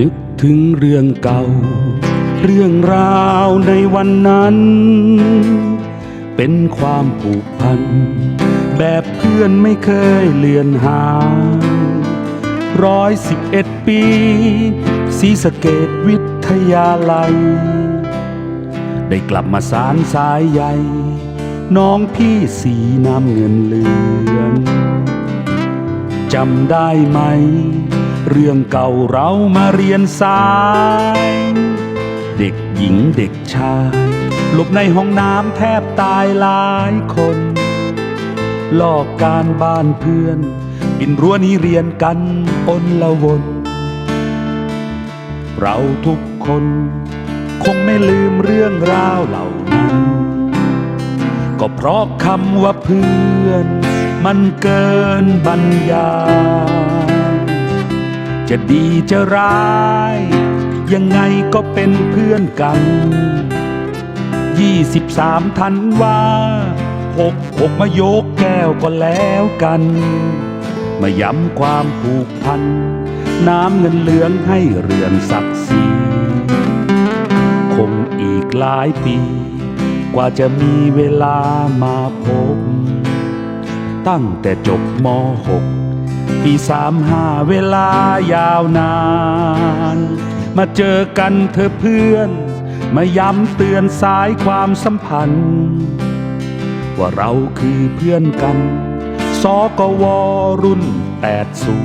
นึกถึงเรื่องเก่า เรื่องราวในวันนั้น เป็นความผูกพัน แบบเพื่อนไม่เคยเลือนหายร้อยสิบเอ็ดปีศรีสะเกดวิทยาลัย ได้กลับมาสารสายใหญ่น้องพี่สีน้ำเงินเหลืองจำได้ไหม เรื่องเก่าเรามาเรียนสาย เด็กหญิงเด็กชายหลบในห้องน้ำแทบตายหลายคน ลอกการบ้านเพื่อนปินรั้วนี้เรียนกันอนละวน เราทุกคน คงไม่ลืมเรื่องราวเหล่านั้น ก็เพราะคำว่าเพื่อน มันเกินบรรยาย จะดีจะร้าย ยังไงก็เป็นเพื่อนกันยี่สิบสามธันวาหกหกมายกแก้วก็แล้วกัน มาย้ำความผูกพัน น้ำเงินเหลืองให้เรือนศักดิ์ศรีคงอีกหลายปี กว่าจะมีเวลามาพบ ตั้งแต่จบม .6 ปีสามห้าเวลายาวนาน มาเจอกันเธอเพื่อน มาย้ำเตือนสายความสัมพันธ์ ว่าเราคือเพื่อนกัน สกวรุ่นแปดสู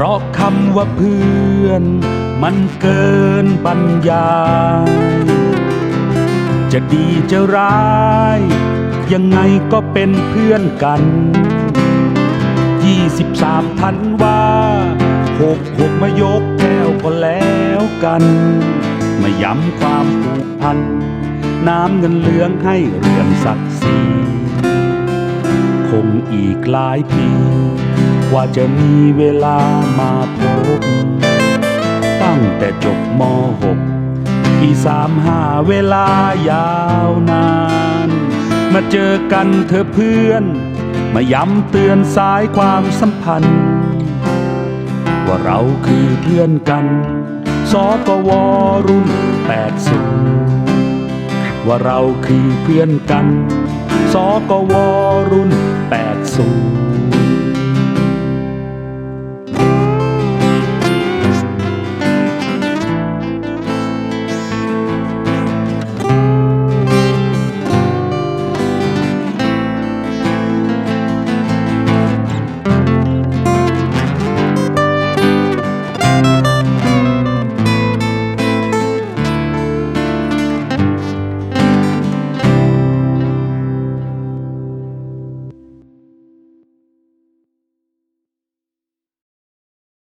ราะคำว่าเพื่อน มันเกินบรรยายจะดีจะร้าย ยังไงก็เป็นเพื่อนกัน 23ธันว่าหกหกมายกแก้วก็แล้วกัน มาย้ำความผูกพัน น้ำเงินเหลืองให้เรือนศักดิ์ศรีคงอีกหลายปี ว่าจะมีเวลามาพบ ตั้งแต่จบม .6 ปีสามห้าเวลายาวนาน มาเจอกันเธอเพื่อน มาย้ำเตือนสายความสัมพันธ์ ว่าเราคือเพื่อนกันสกวรุ่น80ว่าเราคือเพื่อนกันสกวรุ่น80